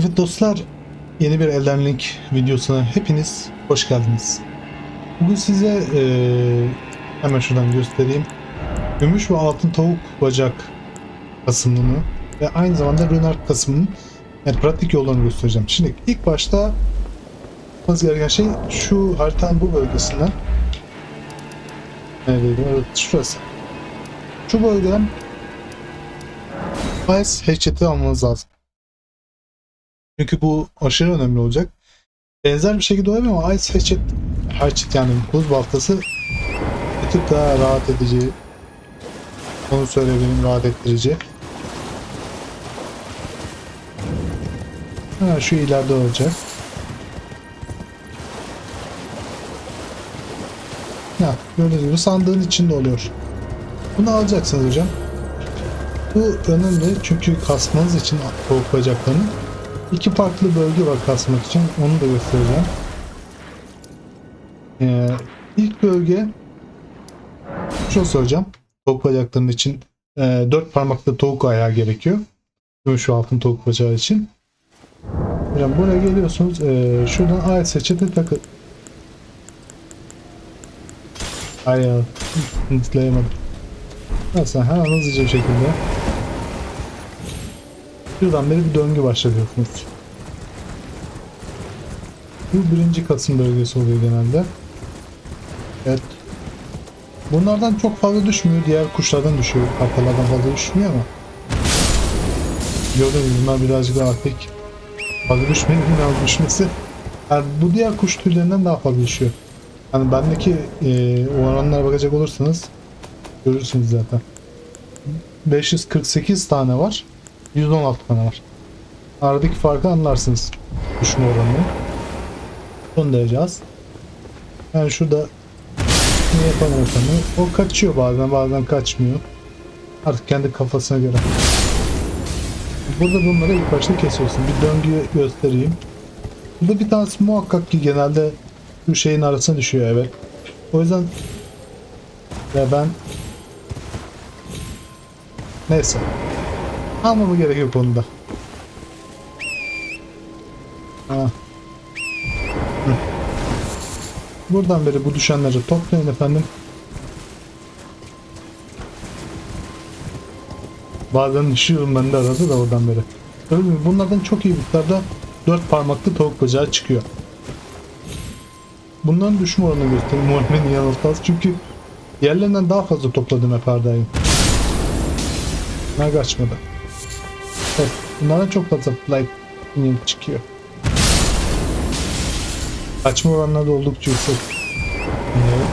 Evet dostlar, yeni bir Elden Ring videosuna hepiniz hoş geldiniz. Bugün size eee, hemen şuradan göstereyim. Gümüş ve altın tavuk bacak kasımını ve aynı zamanda Runar kasımının yani pratik yollarını göstereceğim. Şimdi ilk başta yapmanız gereken şey şu haritanın bu bölgesinden Neredeydi? Evet, şurası. Şu bölgeden Ice Hatchet'i almanız lazım. Çünkü bu aşırı önemli olacak. Benzer bir şekilde olabilir ama Ice Hatchet, Hatchet yani buz baltası bir tık daha rahat edici. Onu söyleyebilirim rahat ettirici. Ha, şu ileride olacak. Ha, gördüğünüz gibi sandığın içinde oluyor. Bunu alacaksınız hocam. Bu önemli çünkü kasmanız için bacaklarını iki farklı bölge var kasmak için. Onu da göstereceğim. Ee, ilk bölge şunu söyleyeceğim. Tavuk bacaklarının için e, dört parmaklı tavuk ayağı gerekiyor. Şu altın tavuk bacağı için. Hocam buraya geliyorsunuz. E, şuradan ayet seçeti takın. Ay ya. Tıklayamadım. Mesela hemen hızlıca bir şekilde. Beri bir döngü başlatıyorsunuz. Bu birinci Kasım bölgesi oluyor genelde. Evet. Bunlardan çok fazla düşmüyor. Diğer kuşlardan düşüyor. Kartalardan fazla düşmüyor ama. Gördüğünüz bunlar birazcık daha artık fazla düşmedi. Biraz düşmesi. Yani bu diğer kuş türlerinden daha fazla düşüyor. Yani bendeki e, oranlara bakacak olursanız görürsünüz zaten. 548 tane var. 116 tane var. Aradaki farkı anlarsınız. Düşme oranını. Son derece az. Yani şurada ne yapalım efendim. O kaçıyor bazen bazen kaçmıyor. Artık kendi kafasına göre. Burada bunları ilk başta kesiyorsun. Bir döngü göstereyim. Burada bir tanesi muhakkak ki genelde şu şeyin arasına düşüyor evet. O yüzden ya ben neyse almama gerek yok onda. Ha. Hı. Buradan beri bu düşenleri toplayın efendim. Bazen düşüyorum ben de arada da oradan beri. Öyle mi? Bunlardan çok iyi miktarda dört parmaklı tavuk bacağı çıkıyor. Bunların düşme oranını göstereyim. Muhammed yanıltmaz. Çünkü diğerlerinden daha fazla topladım hep hardayı. Bunlar kaçmadı. Evet, bunlardan çok fazla like çıkıyor. Kaçma oranları da oldukça yüksek. Evet.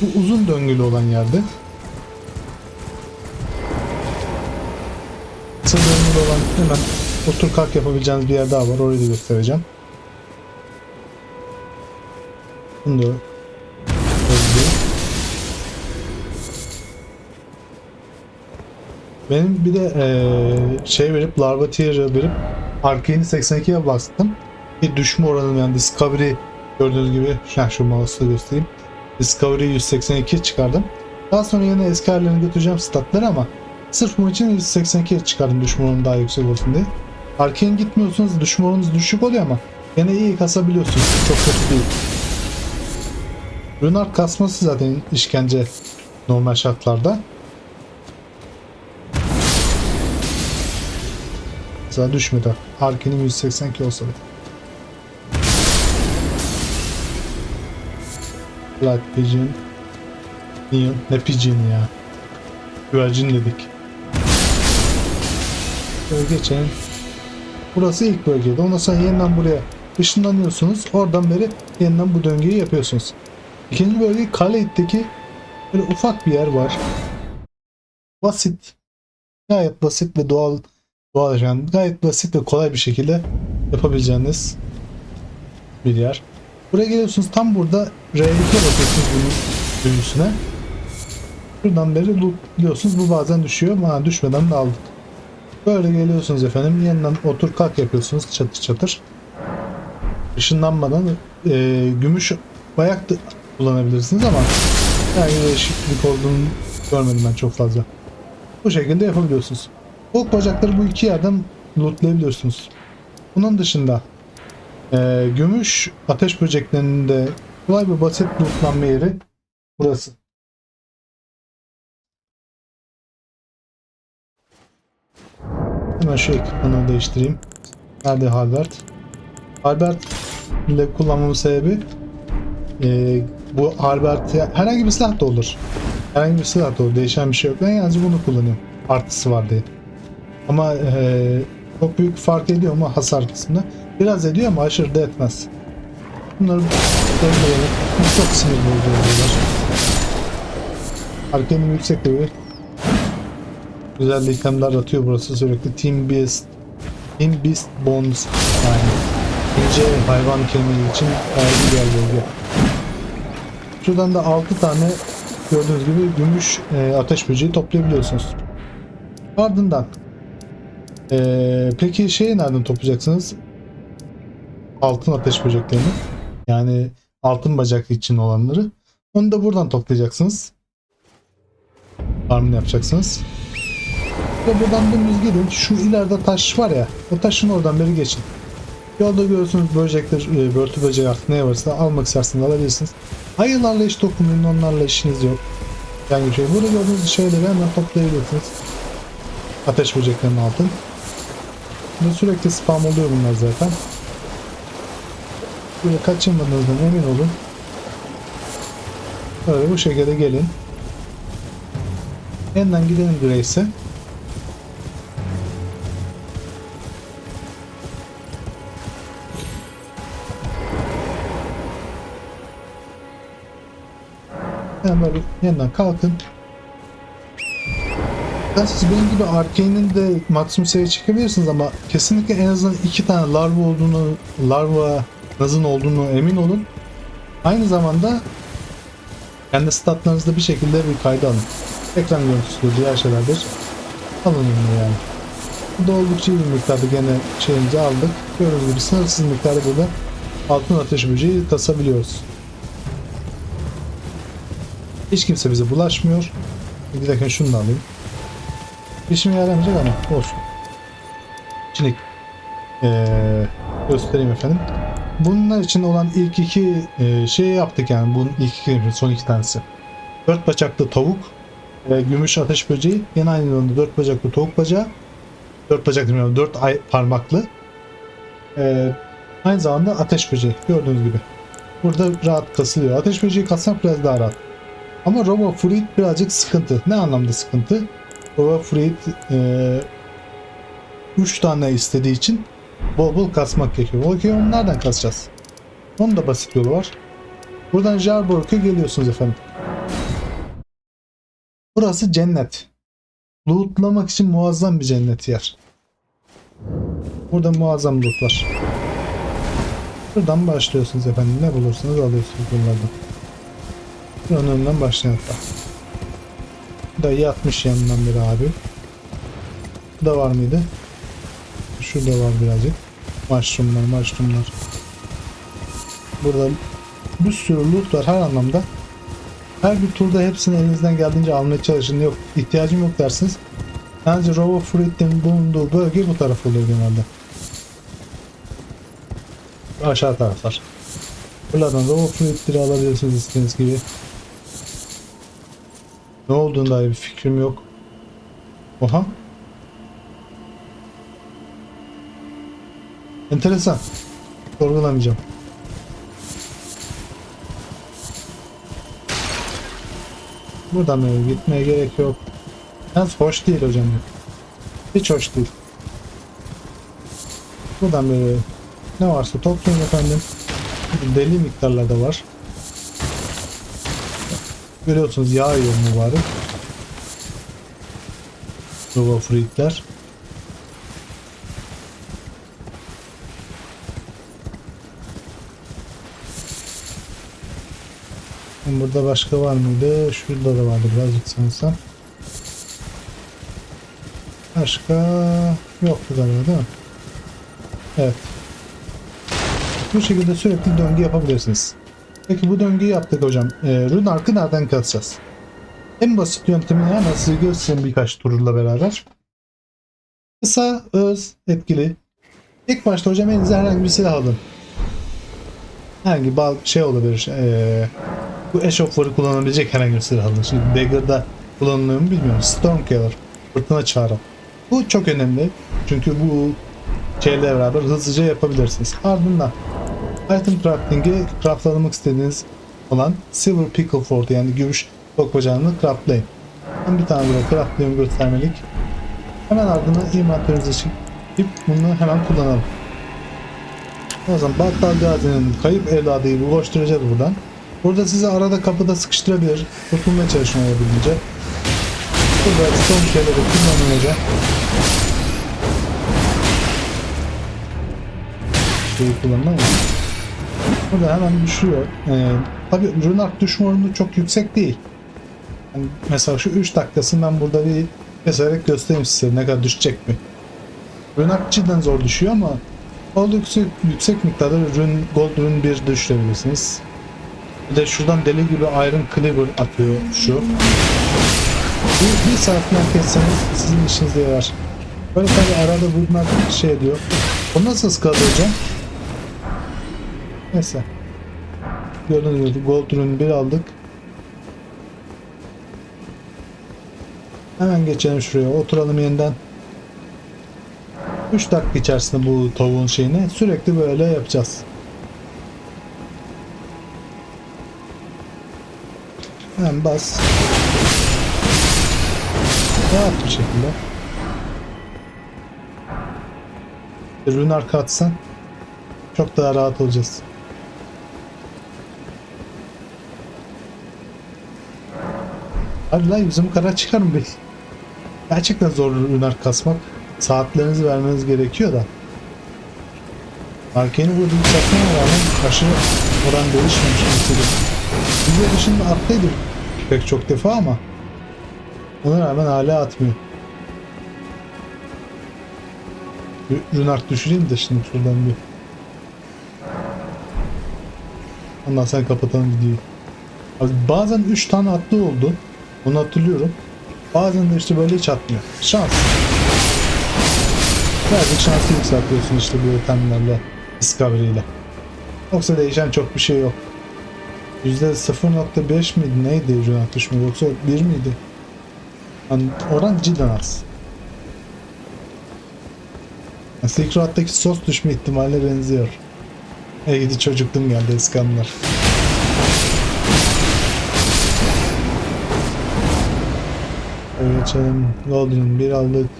Bu uzun döngülü olan yerde kısa döngülü olan hemen otur kalk yapabileceğiniz bir yer daha var. Orayı da göstereceğim. Bunu da Benim bir de eee, şey verip larva tier'ı verip Arcane'i 82'ye bastım. Bir düşme oranım yani Discovery gördüğünüz gibi yani şu mouse'la göstereyim. Discovery 182 çıkardım. Daha sonra yine eski hallerine götüreceğim statları ama sırf bunun için 182 çıkardım düşme oranı daha yüksek olsun diye. Arkane gitmiyorsunuz düşme oranınız düşük oluyor ama yine iyi kasabiliyorsunuz. Çok kötü değil. Runar kasması zaten işkence normal şartlarda. Mesela düşmedi. Arkane'im 182 olsa da. Black Pigeon. Neon. Ne Pigeon ya? Güvercin dedik. Böyle geçelim. Burası ilk bölgede. Ondan sonra yeniden buraya ışınlanıyorsunuz. Oradan beri yeniden bu döngüyü yapıyorsunuz. İkinci bölge Kaleid'deki böyle ufak bir yer var. Basit. Gayet basit ve doğal doğal yani gayet basit ve kolay bir şekilde yapabileceğiniz bir yer. Buraya geliyorsunuz tam burada R2'ye basıyorsunuz bunun büyüsüne. Şuradan beri lootluyorsunuz. Bu bazen düşüyor ama düşmeden de aldık. Böyle geliyorsunuz efendim. Yeniden otur kalk yapıyorsunuz çatır çatır. Işınlanmadan e, gümüş bayak da kullanabilirsiniz ama yani değişiklik olduğunu görmedim ben çok fazla. Bu şekilde yapabiliyorsunuz. Tavuk bacakları bu iki yerden lootlayabiliyorsunuz. Bunun dışında e, gümüş ateş böceklerinde kolay bir basit lootlanma yeri burası. Hemen şu ekipmanı değiştireyim. Nerede Halbert? Halbert ile kullanmamın sebebi e, bu Halbert herhangi bir silah da olur. Herhangi bir silah da olur. Değişen bir şey yok. Ben yalnızca bunu kullanıyorum. Artısı var diye. Ama e, çok büyük fark ediyor mu hasar kısmında? Biraz ediyor ama aşırı da etmez. Bunları dengeleyelim. Çok sinir bozucu oluyorlar. Arkenin yüksek level güzel itemler atıyor burası sürekli. Team Beast Team Beast Bones yani ince hayvan kemiği için gayet güzel bölge. Şuradan da 6 tane gördüğünüz gibi gümüş e, ateş böceği toplayabiliyorsunuz. Ardından e, peki şeyi nereden toplayacaksınız? Altın ateş böceklerini. Yani altın bacak için olanları. Onu da buradan toplayacaksınız. Farmını yapacaksınız. Ve buradan dümdüz gidin. Şu ileride taş var ya. O taşın oradan beri geçin. Yolda görürsünüz böcekler, e, börtü böcek artık ne varsa almak isterseniz alabilirsiniz. Ayılarla hiç dokunmayın. Onlarla işiniz yok. Yani şey. Burada gördüğünüz şeyleri hemen toplayabilirsiniz. Ateş böceklerinin altın. Ve sürekli spam oluyor bunlar zaten. Böyle kaçınmadığınızdan emin olun. Böyle bu şekilde gelin. Yeniden gidelim Grace'e. Hemen böyle yeniden kalkın. Ben siz benim gibi Arkane'in de maksimum seviye çekebilirsiniz ama kesinlikle en azından iki tane larva olduğunu, larva nazın olduğunu emin olun. Aynı zamanda kendi statlarınızda bir şekilde bir kayda alın. Ekran görüntüsüdür, diğer şeylerdir. Alın yani. Bu da oldukça iyi bir miktarda gene şeyimizi aldık. Gördüğünüz gibi sınırsız miktarda burada altın ateş böceği tasabiliyoruz. Hiç kimse bize bulaşmıyor. Bir dakika şunu da alayım. İşime yaramayacak ama olsun. Şimdi ee, göstereyim efendim. Bunlar için olan ilk iki e, şeyi yaptık yani bunun ilk iki son iki tanesi. Dört bacaklı tavuk ve gümüş ateş böceği yine aynı zamanda dört bacaklı tavuk bacağı dört bacaklı bilmiyorum dört ay parmaklı e, aynı zamanda ateş böceği gördüğünüz gibi. Burada rahat kasılıyor. Ateş böceği kasmak biraz daha rahat. Ama Robo Fruit birazcık sıkıntı. Ne anlamda sıkıntı? Robo Fruit 3 tane istediği için bol bol kasmak gerekiyor. Okey onu nereden kasacağız? Onun da basit yolu var. Buradan Jarborg'a geliyorsunuz efendim. Burası cennet. Lootlamak için muazzam bir cennet yer. Burada muazzam loot. Buradan başlıyorsunuz efendim. Ne bulursanız alıyorsunuz bunlardan. Buranın önünden başlayalım da yatmış yanından biri abi. Da var mıydı? Şurada var birazcık. Mushroomlar, mushroomlar. Burada bir sürü loot var her anlamda. Her bir turda hepsini elinizden geldiğince almaya çalışın. Yok ihtiyacım yok dersiniz. Bence Robo Fruit'in bulunduğu bölge bu taraf oluyor genelde. Aşağı taraflar. Buradan Robo Fruit'leri alabilirsiniz istediğiniz gibi. Ne olduğunda dair bir fikrim yok. Oha. Enteresan. Sorgulamayacağım. Buradan böyle gitmeye gerek yok. Yalnız hoş değil hocam. Hiç hoş değil. Buradan böyle ne varsa toplayın efendim. Deli miktarlarda var. Görüyorsunuz yağıyor mübarek. Robo fruitler. Burada başka var mıydı? Şurada da vardı birazcık sanırsam. Başka yoktu galiba değil mi? Evet. Bu şekilde sürekli döngü yapabilirsiniz. Peki bu döngüyü yaptık hocam. E, Rune Ark'ı nereden kasacağız? En basit yöntemini hemen size göstereyim birkaç turla beraber. Kısa, öz, etkili. İlk başta hocam elinize herhangi bir silah alın. Herhangi bir şey olabilir. Ee, bu eşofları kullanabilecek herhangi bir silah alın. Şimdi Dagger'da kullanılıyor mu bilmiyorum. Stormkiller. Fırtına çağrı. Bu çok önemli. Çünkü bu şeyle beraber hızlıca yapabilirsiniz. Ardından item crafting'i craftlamak istediğiniz olan Silver Pickle Fort yani gümüş bacağını craftlayın. Ben bir tane burada craftlıyorum göstermelik. Hemen ardından inventörünüze çıkıp bunu hemen kullanalım. O zaman Battal Gazi'nin kayıp evladıyı ulaştıracağız buradan. Burada sizi arada kapıda sıkıştırabilir. Kurtulmaya çalışın olabildiğince. Burada son şeyleri kullanılacak. Şeyi kullanma ama. Burada hemen düşüyor. Ee, Tabi Runak düşme oranı çok yüksek değil. Yani mesela şu 3 dakikasını ben burada bir keserek göstereyim size ne kadar düşecek mi. Runak cidden zor düşüyor ama oldukça yüksek miktarda rün, gold rün 1 düşürebilirsiniz. Bir de şuradan deli gibi Iron Cleaver atıyor şu. Bir, bir saat falan kesseniz sizin işinize yarar. Böyle tabi arada bunlar şey diyor. O nasıl ıskaladı hocam? Neyse. Gördüğünüz gibi gold rün 1 aldık. Hemen geçelim şuraya oturalım yeniden. 3 dakika içerisinde bu tavuğun şeyini sürekli böyle yapacağız. Hemen bas. Rahat bir şekilde. Ürün arka atsan çok daha rahat olacağız. Hadi lan yüzümü kara çıkar mı bir? Gerçekten zor ürünler kasmak. Saatlerinizi vermeniz gerekiyor da. Arkeni burada yükseltmeye rağmen aşırı oran değişmemiş mesela. Video dışında attıydı pek çok defa ama ona rağmen hala atmıyor. Runart düşüreyim de şimdi şuradan bir. Ondan sonra kapatalım videoyu. Abi bazen 3 tane atlı oldu. Onu hatırlıyorum. Bazen de işte böyle hiç atmıyor. Şans. Birazcık şansı yükseltiyorsun işte bu yöntemlerle. Discovery ile. Yoksa değişen çok bir şey yok. %0.5 miydi neydi ürün düşme yoksa 1 miydi? Yani oran cidden az. Yani Silk sos düşme ihtimaline benziyor. Ey gidi çocukluğum geldi eski anılar. Öyle geçelim. Golden bir aldık.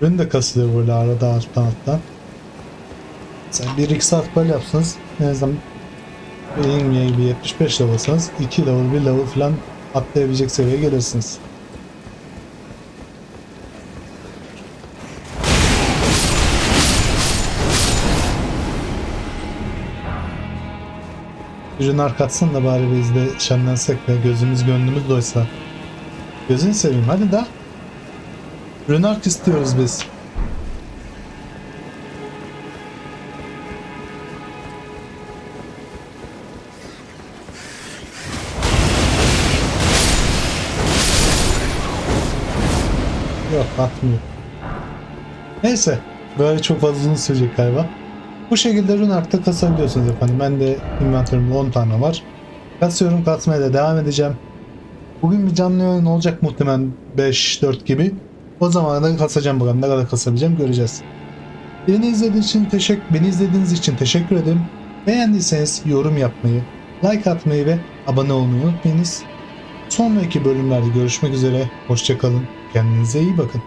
Ürün de kasılıyor böyle arada alttan alttan. Bir iki saat böyle yapsanız en azından benim gibi 75 level'sanız 2 level 1 level falan atlayabilecek seviyeye gelirsiniz. Ürün arkatsın da bari biz de şenlensek ve gözümüz gönlümüz doysa. Gözünü seveyim hadi da. Rönark istiyoruz biz. Yok atmıyor. Neyse. Böyle çok fazla uzun sürecek galiba. Bu şekilde Runark'ta kasabiliyorsunuz efendim. Ben de inventörümde 10 tane var. Kasıyorum kasmaya da devam edeceğim. Bugün bir canlı yayın olacak muhtemelen 5-4 gibi. O zaman da kasacağım bakalım ne kadar kasabileceğim göreceğiz. Beni izlediğiniz için teşekkür beni izlediğiniz için teşekkür ederim. Beğendiyseniz yorum yapmayı, like atmayı ve abone olmayı unutmayınız. Sonraki bölümlerde görüşmek üzere. Hoşçakalın. Kendinize iyi bakın.